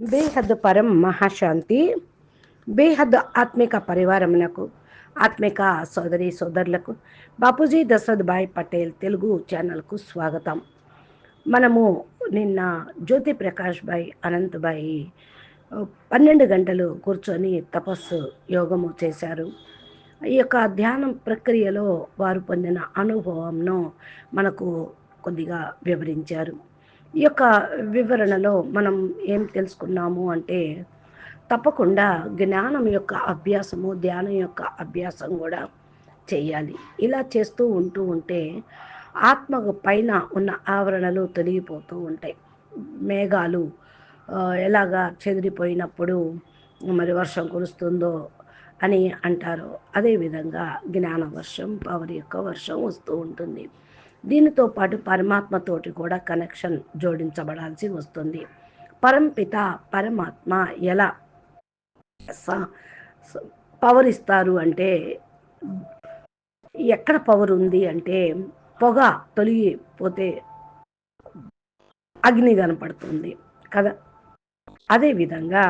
బేహద్ పరం మహాశాంతి బేహద్ ఆత్మిక పరివారమునకు ఆత్మిక సోదరి సోదరులకు బాపూజీ దశరథ్ భాయ్ పటేల్ తెలుగు ఛానల్కు స్వాగతం. మనము నిన్న జ్యోతి ప్రకాష్ భాయ్ అనంత్ భాయ్ పన్నెండు గంటలు కూర్చొని తపస్సు యోగము చేశారు. ఈ యొక్క ధ్యానం ప్రక్రియలో వారు పొందిన అనుభవంను మనకు కొద్దిగా వివరించారు. ఈ యొక్క వివరణలో మనం ఏం తెలుసుకున్నాము అంటే తప్పకుండా జ్ఞానం యొక్క అభ్యాసము ధ్యానం యొక్క అభ్యాసం కూడా చేయాలి. ఇలా చేస్తూ ఉంటూ ఉంటే ఆత్మ పైన ఉన్న ఆవరణలు తొలగిపోతూ ఉంటాయి. మేఘాలు ఎలాగా చెదిరిపోయినప్పుడు మరి వర్షం కురుస్తుందో అని అంటారు. అదేవిధంగా జ్ఞాన వర్షం పవర్ యొక్క వర్షం వస్తూ ఉంటుంది. దీనితో పాటు పరమాత్మతోటి కూడా కనెక్షన్ జోడించబడాల్సి వస్తుంది. పరంపిత పరమాత్మ ఎలా పవర్ ఇస్తారు అంటే ఎక్కడ పవర్ ఉంది అంటే పొగ తొలగిపోతే అగ్ని కనపడుతుంది కదా. అదేవిధంగా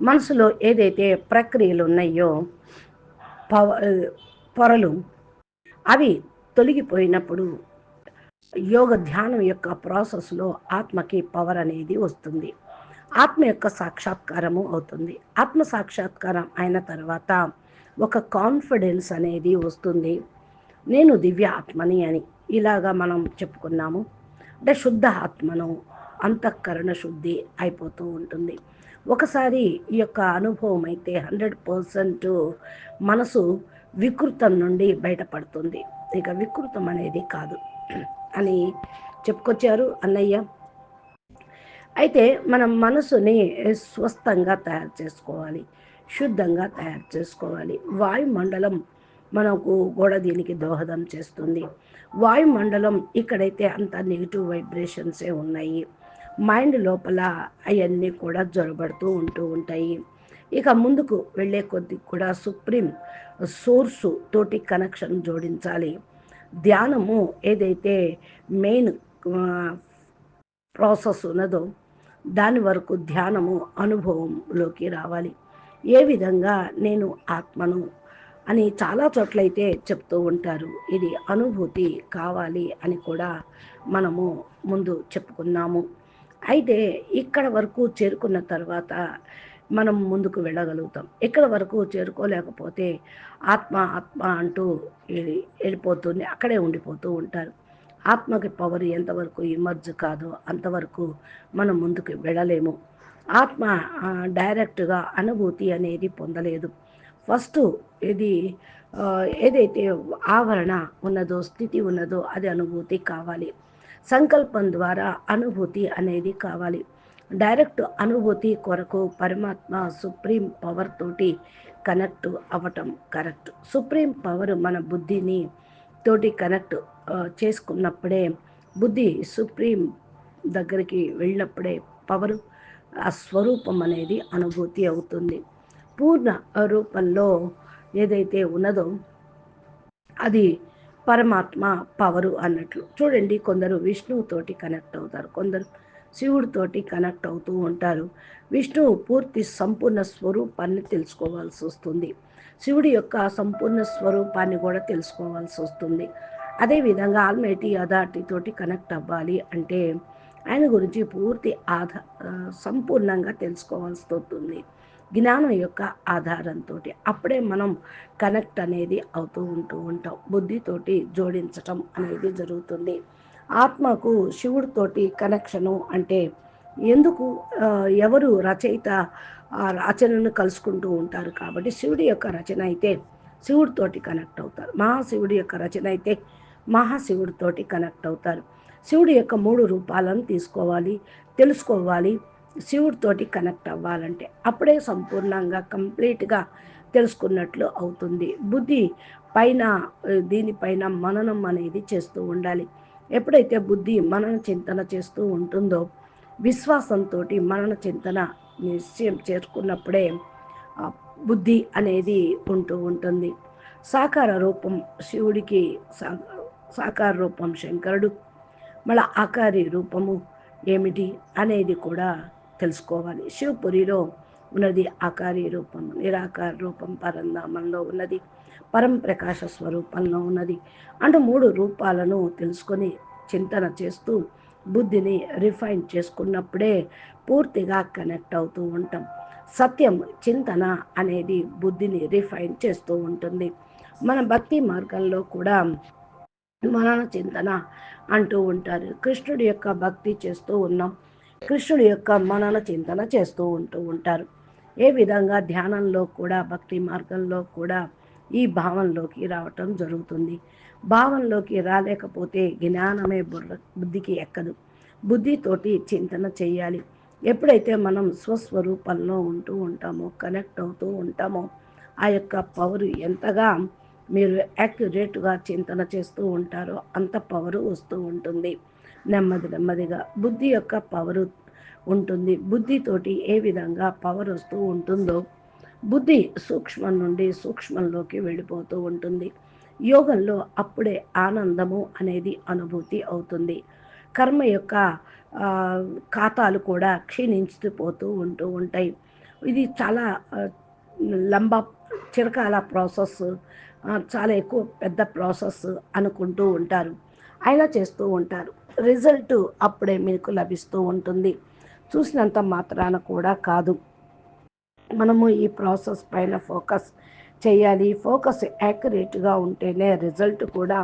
మనసులో ఏదైతే ప్రక్రియలు ఉన్నాయో పవ పొరలు అవి తొలగిపోయినప్పుడు యోగ ధ్యానం యొక్క ప్రాసెస్లో ఆత్మకి పవర్ అనేది వస్తుంది. ఆత్మ యొక్క సాక్షాత్కారము అవుతుంది. ఆత్మ సాక్షాత్కారం అయిన తర్వాత ఒక కాన్ఫిడెన్స్ అనేది వస్తుంది. నేను దివ్య ఆత్మని అని ఇలాగా మనం చెప్పుకున్నాము. అంటే శుద్ధ ఆత్మను అంతఃకరణ శుద్ధి అయిపోతూ ఉంటుంది. ఒకసారి ఈ యొక్క అనుభవం అయితే హండ్రెడ్ పర్సెంట్ మనసు వికృతం నుండి బయటపడుతుంది. ఇక వికృతం అనేది కాదు అని చెప్పుకొచ్చారు అన్నయ్య. అయితే మనం మనసుని స్వస్థంగా తయారు చేసుకోవాలి శుద్ధంగా తయారు చేసుకోవాలి. వాయుమండలం మనకు కూడా దీనికి దోహదం చేస్తుంది. వాయుమండలం ఇక్కడైతే అంత నెగిటివ్ వైబ్రేషన్సే ఉన్నాయి. మైండ్ లోపల అవన్నీ కూడా జొరబడుతూ ఉంటూ ఉంటాయి. ఇక ముందుకు వెళ్ళే కొద్ది కూడా సుప్రీం సోర్సు తోటి కనెక్షన్ జోడించాలి. ధ్యానము ఏదైతే మెయిన్ ప్రాసెస్ ఉన్నదో దాని వరకు ధ్యానము అనుభవంలోకి రావాలి. ఏ విధంగా నేను ఆత్మను అని చాలా చోట్లయితే చెప్తూ ఉంటారు. ఇది అనుభూతి కావాలి అని కూడా మనము ముందు చెప్పుకున్నాము. అయితే ఇక్కడ వరకు చేరుకున్న తర్వాత మనం ముందుకు వెళ్ళగలుగుతాం. ఎక్కడ వరకు చేరుకోలేకపోతే ఆత్మ ఆత్మ అంటూ వెళ్ళిపోతుంది అక్కడే ఉండిపోతూ ఉంటారు. ఆత్మకి పవర్ ఎంతవరకు ఇమర్జ్ కాదో అంతవరకు మనం ముందుకు వెళ్ళలేము. ఆత్మ డైరెక్ట్గా అనుభూతి అనేది పొందలేదు. ఫస్ట్ ఇది ఏదైతే ఆవరణ ఉన్నదో స్థితి ఉన్నదో అది అనుభూతి కావాలి. సంకల్పం ద్వారా అనుభూతి అనేది కావాలి. డైరెక్ట్ అనుభూతి కొరకు పరమాత్మ సుప్రీం పవర్ తోటి కనెక్ట్ అవ్వటం కరెక్ట్. సుప్రీం పవర్ మన బుద్ధిని తోటి కనెక్ట్ చేసుకున్నప్పుడే బుద్ధి సుప్రీం దగ్గరికి వెళ్ళినప్పుడే పవర్ ఆ స్వరూపం అనేది అనుభూతి అవుతుంది. పూర్ణ రూపంలో ఏదైతే ఉన్నదో అది పరమాత్మ పవరు అన్నట్లు. చూడండి కొందరు విష్ణువుతోటి కనెక్ట్ అవుతారు కొందరు శివుడితోటి కనెక్ట్ అవుతూ ఉంటారు. విష్ణువు పూర్తి సంపూర్ణ స్వరూపాన్ని తెలుసుకోవాల్సి వస్తుంది. శివుడి యొక్క సంపూర్ణ స్వరూపాన్ని కూడా తెలుసుకోవాల్సి వస్తుంది. అదేవిధంగా ఆల్మైటీ అథారిటీతోటి కనెక్ట్ అవ్వాలి అంటే ఆయన గురించి పూర్తి ఆధా సంపూర్ణంగా తెలుసుకోవాల్సి వస్తుంది. జ్ఞానం యొక్క ఆధారంతో అప్పుడే మనం కనెక్ట్ అనేది అవుతూ ఉంటూ ఉంటాం. బుద్ధితోటి జోడించటం అనేది జరుగుతుంది. ఆత్మకు శివుడితోటి కనెక్షను అంటే ఎందుకు ఎవరు రచయిత రచనను కలుసుకుంటూ ఉంటారు కాబట్టి శివుడి యొక్క రచన అయితే శివుడితోటి కనెక్ట్ అవుతారు. మహాశివుడి యొక్క రచన అయితే మహాశివుడితోటి కనెక్ట్ అవుతారు. శివుడి యొక్క మూడు రూపాలను తీసుకోవాలి తెలుసుకోవాలి శివుడితోటి కనెక్ట్ అవ్వాలంటే అప్పుడే సంపూర్ణంగా కంప్లీట్గా తెలుసుకున్నట్లు అవుతుంది. బుద్ధి పైన దీనిపైన మననం అనేది చేస్తూ ఉండాలి. ఎప్పుడైతే బుద్ధి మనన చింతన చేస్తూ ఉంటుందో విశ్వాసంతో మనన చింతన నిశ్చయం చేసుకున్నప్పుడే బుద్ధి అనేది ఉంటూ ఉంటుంది. సాకార రూపం శివుడికి సాకార రూపం శంకరుడు మళ్ళీ ఆకారి రూపము ఏమిటి అనేది కూడా తెలుసుకోవాలి. శివపురిలో ఉన్నది ఆకారి రూపం నిరాకార రూపం పరంధామంలో ఉన్నది పరం ప్రకాశ స్వరూపంలో ఉన్నది. అంటే మూడు రూపాలను తెలుసుకొని చింతన చేస్తూ బుద్ధిని రిఫైన్ చేసుకున్నప్పుడే పూర్తిగా కనెక్ట్ అవుతూ ఉంటాం. సత్యం చింతన అనేది బుద్ధిని రిఫైన్ చేస్తూ ఉంటుంది. మన భక్తి మార్గంలో కూడా మనన చింతన అంటూ ఉంటారు. కృష్ణుడి యొక్క భక్తి చేస్తూ ఉన్నాం. కృష్ణుడి యొక్క మనన చింతన చేస్తూ ఉంటూ ఉంటారు. ఏ విధంగా ధ్యానంలో కూడా భక్తి మార్గంలో కూడా ఈ భావంలోకి రావటం జరుగుతుంది. భావంలోకి రాలేకపోతే జ్ఞానమే బుర్ర బుద్ధికి ఎక్కదు. బుద్ధితోటి చింతన చేయాలి. ఎప్పుడైతే మనం స్వస్వరూపంలో ఉంటూ ఉంటామో కనెక్ట్ అవుతూ ఉంటామో ఆ యొక్క పవర్ ఎంతగా మీరు యాక్యురేట్గా చింతన చేస్తూ ఉంటారో అంత పవరు వస్తూ ఉంటుంది. నెమ్మది నెమ్మదిగా బుద్ధి యొక్క పవరు ఉంటుంది. బుద్ధితోటి ఏ విధంగా పవర్ వస్తూ ఉంటుందో బుద్ధి సూక్ష్మం నుండి సూక్ష్మంలోకి వెళ్ళిపోతూ ఉంటుంది. యోగంలో అప్పుడే ఆనందము అనేది అనుభూతి అవుతుంది. కర్మ యొక్క ఖాతాలు కూడా క్షీణించుతూ పోతూ ఉంటూ ఉంటాయి. ఇది చాలా లంబ చిరకాల ప్రాసెస్ చాలా ఎక్కువ పెద్ద ప్రాసెస్ అనుకుంటూ ఉంటారు. అయినా చేస్తూ ఉంటారు. రిజల్ట్ అప్పుడే మీకు లభిస్తూ ఉంటుంది. చూసినంత మాత్రాన కూడా కాదు. మనము ఈ ప్రాసెస్ పైన ఫోకస్ చేయాలి. ఫోకస్ యాక్యురేట్గా ఉంటేనే రిజల్ట్ కూడా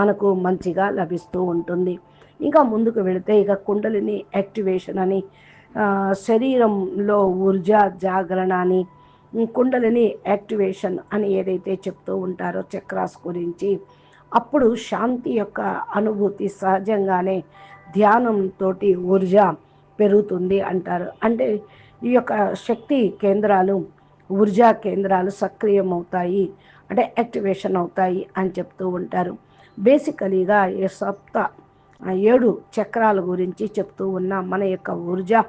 మనకు మంచిగా లభిస్తూ ఉంటుంది. ఇంకా ముందుకు వెళితే ఇక కుండలిని యాక్టివేషన్ అని శరీరంలో ఊర్జా జాగరణ అని కుండలిని యాక్టివేషన్ అని ఏదైతే చెప్తూ ఉంటారో చక్రాస్ గురించి అప్పుడు శాంతి యొక్క అనుభూతి సహజంగానే ధ్యానంతో ఊర్జా పెరుగుతుంది అంటారు. అంటే ఈ యొక్క శక్తి కేంద్రాలు ఊర్జా కేంద్రాలు సక్రియం అవుతాయి అంటే యాక్టివేషన్ అవుతాయి అని చెప్తూ ఉంటారు. బేసికలీగా ఈ సప్త ఏడు చక్రాల గురించి చెప్తూ ఉన్న మన యొక్క ఊర్జా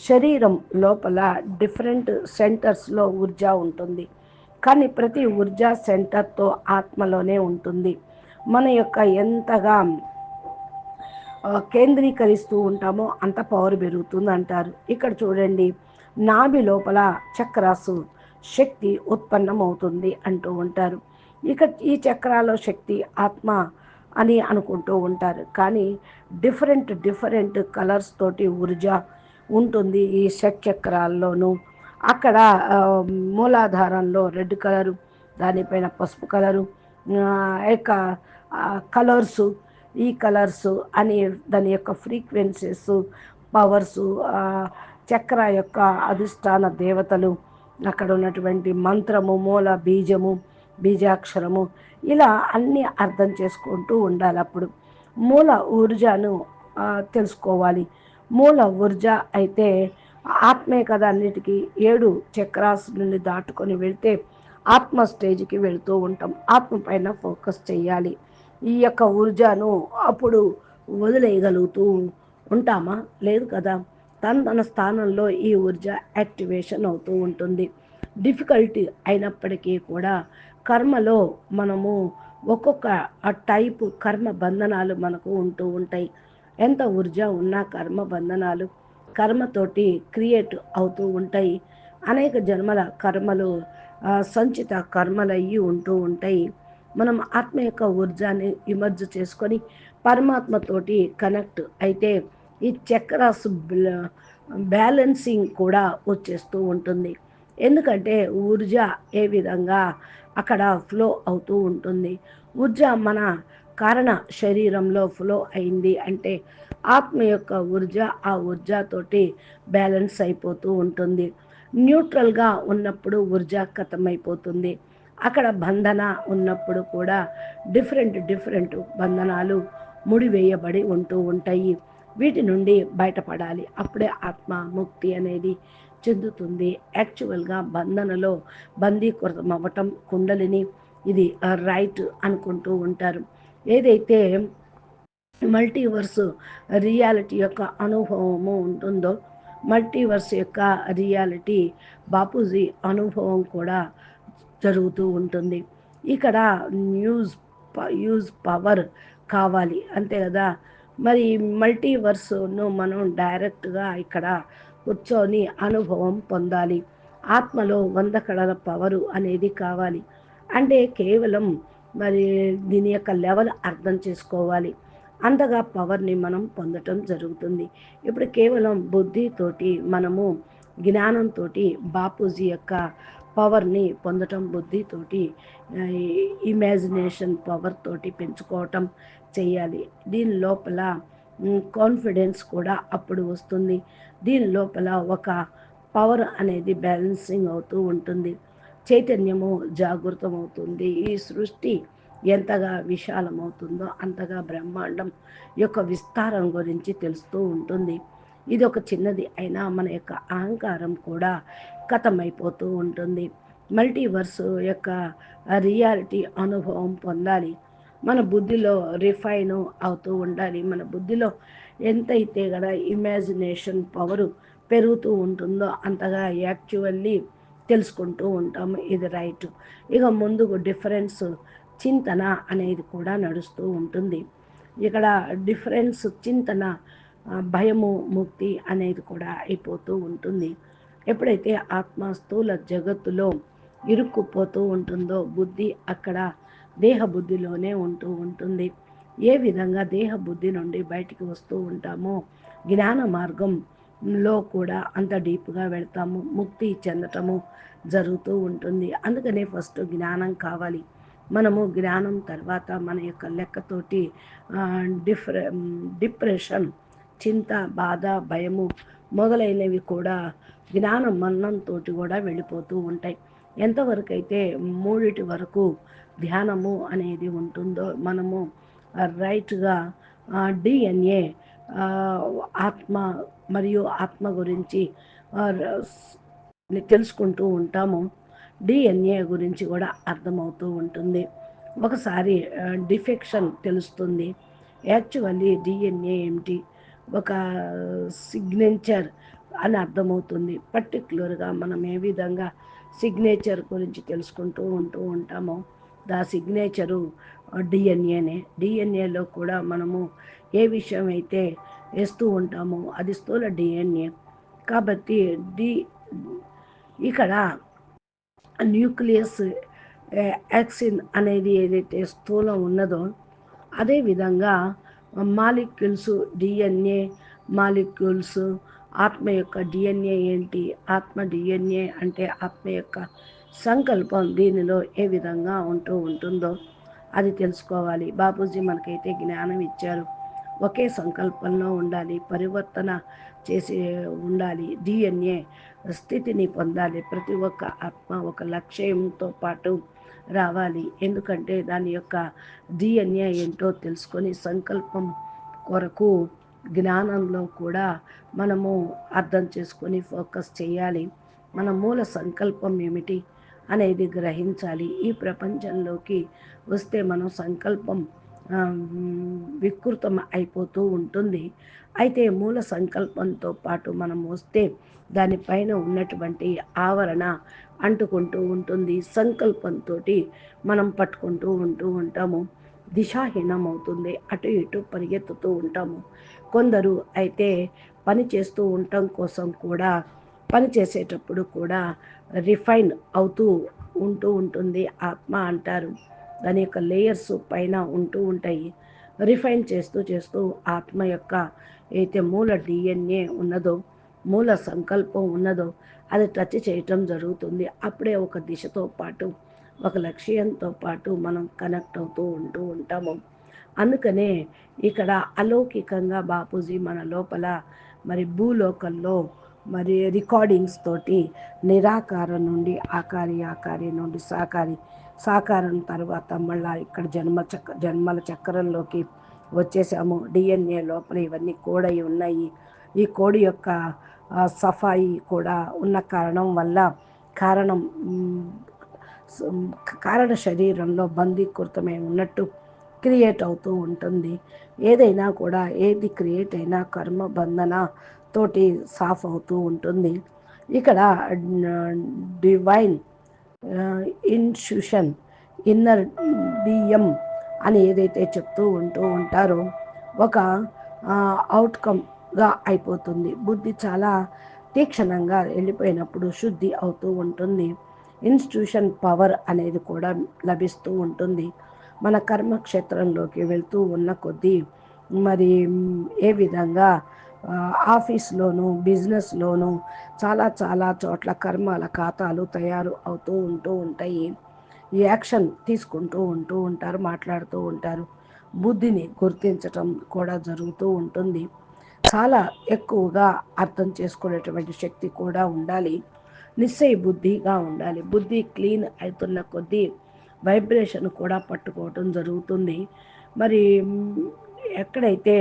శరీరం లోపల డిఫరెంట్ సెంటర్స్లో ఊర్జా ఉంటుంది. కానీ ప్రతి ఊర్జా సెంటర్తో ఆత్మలోనే ఉంటుంది. మన యొక్క ఎంతగా కేంద్రీకరిస్తూ ఉంటామో అంత పవర్ పెరుగుతుంది అంటారు ఇక్కడ చూడండి నాభి లోపల చక్రాసు శక్తి ఉత్పన్నమవుతుంది అంటూ ఉంటారు. ఇక ఈ చక్రాల శక్తి ఆత్మ అని అనుకుంటూ ఉంటారు. కానీ డిఫరెంట్ డిఫరెంట్ కలర్స్ తోటి ఊర్జా ఉంటుంది ఈ షట్ చక్రాల్లోనూ అక్కడ మూలాధారంలో రెడ్ కలరు దానిపైన పసుపు కలరు యొక్క కలర్సు ఈ కలర్స్ అని దాని యొక్క ఫ్రీక్వెన్సీస్ పవర్స్ చక్ర యొక్క అధిష్టాన దేవతలు అక్కడ ఉన్నటువంటి మంత్రము మూల బీజము బీజాక్షరము ఇలా అన్నీ అర్థం చేసుకుంటూ ఉండాలి అప్పుడు. మూల ఊర్జాను తెలుసుకోవాలి. మూల ఊర్జ అయితే ఆత్మే కదా అన్నిటికీ ఏడు చక్రాస్ నుండి దాటుకొని వెళ్తే ఆత్మ స్టేజ్కి వెళుతూ ఉంటాం. ఆత్మ పైన ఫోకస్ చేయాలి. ఈ యొక్క ఊర్జాను అప్పుడు వదిలేయగలుగుతూ ఉంటామా? లేదు కదా. తన తన స్థానంలో ఈ ఊర్జ యాక్టివేషన్ అవుతూ ఉంటుంది. డిఫికల్టీ అయినప్పటికీ కూడా కర్మలో మనము ఒక్కొక్క టైపు కర్మ బంధనాలు మనకు ఉంటూ ఉంటాయి. ఎంత ఊర్జ ఉన్నా కర్మ బంధనాలు కర్మతోటి క్రియేట్ అవుతూ ఉంటాయి. అనేక జన్మల కర్మలు సంచిత కర్మలయ్యి ఉంటూ ఉంటాయి. మనం ఆత్మ యొక్క ఊర్జాన్ని విమర్జ చేసుకొని పరమాత్మతోటి కనెక్ట్ అయితే ఈ చక్రాస్ బ్యాలెన్సింగ్ కూడా వచ్చేస్తూ ఉంటుంది. ఎందుకంటే ఊర్జ ఏ విధంగా అక్కడ ఫ్లో అవుతూ ఉంటుంది. ఊర్జ మన కారణ శరీరంలో ఫ్లో అయింది అంటే ఆత్మ యొక్క ఊర్జ ఆ ఊర్జతోటి బ్యాలెన్స్ అయిపోతూ ఉంటుంది. న్యూట్రల్గా ఉన్నప్పుడు ఊర్జాకతం అయిపోతుంది అక్కడ బంధన ఉన్నప్పుడు కూడా డిఫరెంట్ డిఫరెంట్ బంధనాలు ముడివేయబడి ఉంటూ ఉంటాయి. వీటి నుండి బయటపడాలి. అప్పుడే ఆత్మ ముక్తి అనేది చెందుతుంది. యాక్చువల్గా బంధనలో బందీకృతం అవ్వటం కుండలిని ఇది రైట్ అనుకుంటూ ఉంటారు. ఏదైతే మల్టీవర్స్ రియాలిటీ యొక్క అనుభవము ఉంటుందో మల్టీవర్స్ యొక్క రియాలిటీ బాపూజీ అనుభవం కూడా జరుగుతూ ఉంటుంది. ఇక్కడ న్యూస్ యూజ్ పవర్ కావాలి. అంతే కదా? మరి మల్టీవర్స్ను మనం డైరెక్ట్గా ఇక్కడ కూర్చొని అనుభవం పొందాలి. ఆత్మలో వంద కళల పవరు అనేది కావాలి. అంటే కేవలం మరి దీని యొక్క లెవెల్ అర్థం చేసుకోవాలి. అంతగా పవర్ని మనం పొందటం జరుగుతుంది. ఇప్పుడు కేవలం బుద్ధితోటి మనము జ్ఞానంతో బాపూజీ యొక్క పవర్ని పొందటం బుద్ధితోటి ఇమాజినేషన్ పవర్ తోటి పెంచుకోవటం చేయాలి. దీని లోపల కాన్ఫిడెన్స్ కూడా అప్పుడు వస్తుంది. దీని లోపల ఒక పవర్ అనేది బ్యాలెన్సింగ్ అవుతూ ఉంటుంది. చైతన్యము జాగృతమవుతుంది. ఈ సృష్టి ఎంతగా విశాలమవుతుందో అంతగా బ్రహ్మాండం యొక్క విస్తారం గురించి తెలుస్తూ ఉంటుంది. ఇది ఒక చిన్నది అయినా మన యొక్క అహంకారం కూడా కథమైపోతూ ఉంటుంది. మల్టీవర్స్ యొక్క రియాలిటీ అనుభవం పొందాలి. మన బుద్ధిలో రిఫైన్ అవుతూ ఉండాలి. మన బుద్ధిలో ఎంతైతే కదా ఇమాజినేషన్ పవరు పెరుగుతూ ఉంటుందో అంతగా యాక్చువల్లీ తెలుసుకుంటూ ఉంటాము. ఇది రైట్. ఇక ముందుకు డిఫరెన్స్ చింతన అనేది కూడా నడుస్తూ ఉంటుంది. ఇక్కడ డిఫరెన్స్ చింతన భయము ముక్తి అనేది కూడా అయిపోతూ ఉంటుంది. ఎప్పుడైతే ఆత్మ స్థూల జగత్తులో ఇరుక్కుపోతూ ఉంటుందో బుద్ధి అక్కడ దేహ బుద్ధిలోనే ఉంటూ ఉంటుంది. ఏ విధంగా దేహ బుద్ధి నుండి బయటికి వస్తూ ఉంటామో జ్ఞాన మార్గంలో కూడా అంత డీప్గా వెళ్తాము ముక్తి చెందటము జరుగుతూ ఉంటుంది. అందుకనే ఫస్ట్ జ్ఞానం కావాలి. మనము జ్ఞానం తర్వాత మన యొక్క లెక్కతోటి డిఫ్రె డిప్రెషన్ చింత బాధ భయము మొదలైనవి కూడా జ్ఞానం మన్నంతో కూడా వెళ్ళిపోతూ ఉంటాయి. ఎంతవరకు అయితే మూడిటి వరకు ధ్యానము అనేది ఉంటుందో మనము రైట్గా డిఎన్ఏ ఆత్మ మరియు ఆత్మ గురించి తెలుసుకుంటూ ఉంటాము. డిఎన్ఏ గురించి కూడా అర్థమవుతూ ఉంటుంది. ఒకసారి డిఫెక్షన్ తెలుస్తుంది. యాక్చువల్లీ డిఎన్ఏ ఏమిటి? ఒక సిగ్నేచర్ అని అర్థమవుతుంది. పర్టికులర్గా మనం ఏ విధంగా సిగ్నేచర్ గురించి తెలుసుకుంటూ ఉంటూ ఉంటామో దా సిగ్నేచరు డిఎన్ఏనే డిఎన్ఏలో కూడా మనము ఏ విషయం అయితే వేస్తూ ఉంటామో అది స్థూల డిఎన్ఏ కాబట్టి డి ఇక్కడ న్యూక్లియస్ యాక్సిన్ అనేది ఏదైతే స్థూలం ఉన్నదో అదేవిధంగా మాలిక్యూల్స్ డిఎన్ఏ మాలిక్యూల్స్ ఆత్మ యొక్క డిఎన్ఏ ఏంటి? ఆత్మ డిఎన్ఏ అంటే ఆత్మ యొక్క సంకల్పం దీనిలో ఏ విధంగా ఉంటూ ఉంటుందో అది తెలుసుకోవాలి. బాపూజీ మనకైతే జ్ఞానం ఇచ్చారు. ఒకే సంకల్పంలో ఉండాలి పరివర్తన చేసి ఉండాలి. డిఎన్ఏ స్థితిని పొందాలి. ప్రతి ఒక్క ఆత్మ ఒక లక్ష్యంతో పాటు రావాలి. ఎందుకంటే దాని యొక్క డిఎన్ఏ ఏంటో తెలుసుకొని సంకల్పం కొరకు జ్ఞానంలో కూడా మనము అర్థం చేసుకొని ఫోకస్ చేయాలి. మన మూల సంకల్పం ఏమిటి అనేది గ్రహించాలి. ఈ ప్రపంచంలోకి వస్తే మనం సంకల్పం వికృతం అయిపోతూ ఉంటుంది. అయితే మూల సంకల్పంతో పాటు మనం వస్తే దానిపైన ఉన్నటువంటి ఆవరణ అంటుకుంటూ ఉంటుంది. సంకల్పంతో మనం పట్టుకుంటూ ఉంటూ ఉంటాము. దిశాహీనం అవుతుంది అటు ఇటు పరిగెత్తుతూ ఉంటాము. కొందరు అయితే పని చేస్తూ ఉండటం కోసం కూడా పని చేసేటప్పుడు కూడా రిఫైన్ అవుతూ ఉంటూ ఉంటుంది. ఆత్మ అంటారు. దాని యొక్క లేయర్స్ పైన ఉంటూ ఉంటాయి. రిఫైన్ చేస్తూ చేస్తూ ఆత్మ యొక్క అయితే మూల డిఎన్ఏ ఉన్నదో మూల సంకల్పం ఉన్నదో అది టచ్ చేయటం జరుగుతుంది. అప్పుడే ఒక దిశతో పాటు ఒక లక్ష్యంతో పాటు మనం కనెక్ట్ అవుతూ ఉంటూ ఉంటాము. అందుకనే ఇక్కడ అలౌకికంగా బాపూజీ మన లోపల మరి భూలోకంలో మరి రికార్డింగ్స్ తోటి నిరాకారం నుండి ఆకారి ఆకారి నుండి సాకారి సాకారం తర్వాత మళ్ళా ఇక్కడ జన్మ చక్ర జన్మల చక్రంలోకి వచ్చేసాము. డిఎన్ఏ లోపల ఇవన్నీ కోడై ఉన్నాయి. ఈ కోడి యొక్క సఫాయి కూడా ఉన్న కారణం వల్ల కారణం కారణ శరీరంలో బందీకృతమై ఉన్నట్టు క్రియేట్ అవుతూ ఉంటుంది. ఏదైనా కూడా ఏది క్రియేట్ అయినా కర్మ బంధన తోటి సాఫ్ అవుతూ ఉంటుంది. ఇక్కడ డివైన్ ఇన్స్టిట్యూషన్ ఇన్నర్ డిఎం అని ఏదైతే చెప్తూ ఉంటూ ఉంటారో ఒక అవుట్కమ్గా అయిపోతుంది. బుద్ధి చాలా తీక్షణంగా వెళ్ళిపోయినప్పుడు శుద్ధి అవుతూ ఉంటుంది. ఇన్స్టిట్యూషన్ పవర్ అనేది కూడా లభిస్తూ ఉంటుంది. మన కర్మక్షేత్రంలోకి వెళ్తూ ఉన్న కొద్దీ మరి ఏ విధంగా ఆఫీస్లోను బిజినెస్లోను చాలా చాలా చోట్ల కర్మాల ఖాతాలు తయారు అవుతూ ఉంటూ ఉంటాయి. యాక్షన్ తీసుకుంటూ ఉంటూ ఉంటారు మాట్లాడుతూ ఉంటారు. బుద్ధిని గుర్తించటం కూడా జరుగుతూ ఉంటుంది. చాలా ఎక్కువగా అర్థం చేసుకునేటువంటి శక్తి కూడా ఉండాలి. నిశ్చయ బుద్ధిగా ఉండాలి. బుద్ధి క్లీన్ అవుతున్న కొద్దీ వైబ్రేషన్ కూడా పట్టుకోవటం జరుగుతుంది. మరి ఎక్కడైతే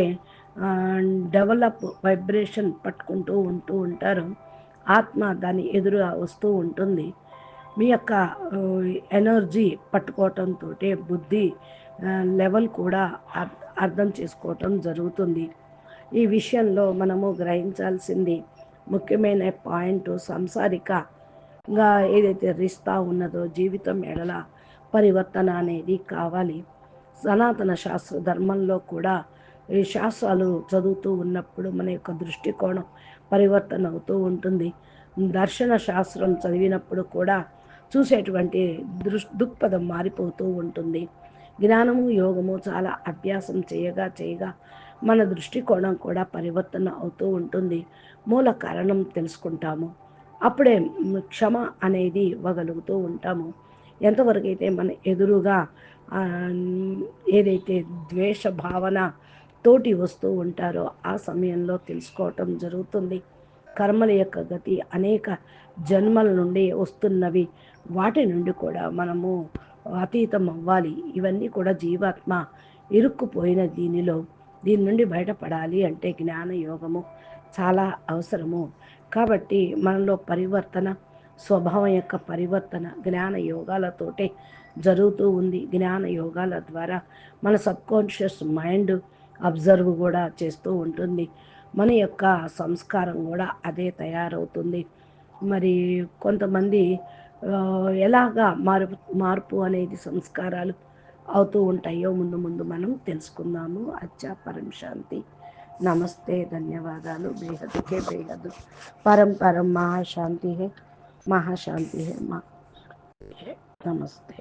డెవలప్ వైబ్రేషన్ పట్టుకుంటూ ఉంటూ ఉంటారు. ఆత్మ దాని ఎదురుగా వస్తూ ఉంటుంది. మీ యొక్క ఎనర్జీ పట్టుకోవటంతో బుద్ధి లెవెల్ కూడా అర్థం చేసుకోవటం జరుగుతుంది. ఈ విషయంలో మనము గ్రహించాల్సింది ముఖ్యమైన పాయింట్ సంసారికగా ఏదైతే రిస్తా ఉన్నదో జీవితం ఎడల పరివర్తన అనేది కావాలి. సనాతన శాస్త్ర ధర్మంలో కూడా ఈ శాస్త్రాలు చదువుతూ ఉన్నప్పుడు మన యొక్క దృష్టికోణం పరివర్తన అవుతూ ఉంటుంది. దర్శన శాస్త్రం చదివినప్పుడు కూడా చూసేటువంటి దృష్ దృక్పథం మారిపోతూ ఉంటుంది. జ్ఞానము యోగము చాలా అభ్యాసం చేయగా చేయగా మన దృష్టికోణం కూడా పరివర్తన అవుతూ ఉంటుంది. మూల కారణం తెలుసుకుంటాము. అప్పుడే క్షమ అనేది ఇవ్వగలుగుతూ ఉంటాము. ఎంతవరకు అయితే మన ఎదురుగా ఏదైతే ద్వేష భావన తోటి వస్తూ ఉంటారో ఆ సమయంలో తెలుసుకోవటం జరుగుతుంది. కర్మల యొక్క గతి అనేక జన్మల నుండి వస్తున్నవి. వాటి నుండి కూడా మనము అతీతం అవ్వాలి. ఇవన్నీ కూడా జీవాత్మ ఇరుక్కుపోయిన దీనిలో. దీని నుండి బయటపడాలి అంటే జ్ఞాన యోగము చాలా అవసరము. కాబట్టి మనలో పరివర్తన స్వభావం యొక్క పరివర్తన జ్ఞాన యోగాలతోటే జరుగుతూ ఉంది. జ్ఞాన యోగాల ద్వారా మన సబ్కాన్షియస్ మైండ్ అబ్జర్వ్ కూడా చేస్తూ ఉంటుంది. మన యొక్క సంస్కారం కూడా అదే తయారవుతుంది. మరి కొంతమంది ఎలాగా మార్పు మార్పు అనేది సంస్కారాలు అవుతూ ఉంటాయో ముందు ముందు మనం తెలుసుకుందాము. అచ్చా పరం శాంతి. నమస్తే ధన్యవాదాలు. బేహదుకే బేహదు పరం పరం మహాశాంతి హే మహాశాంతి హే మా నమస్తే.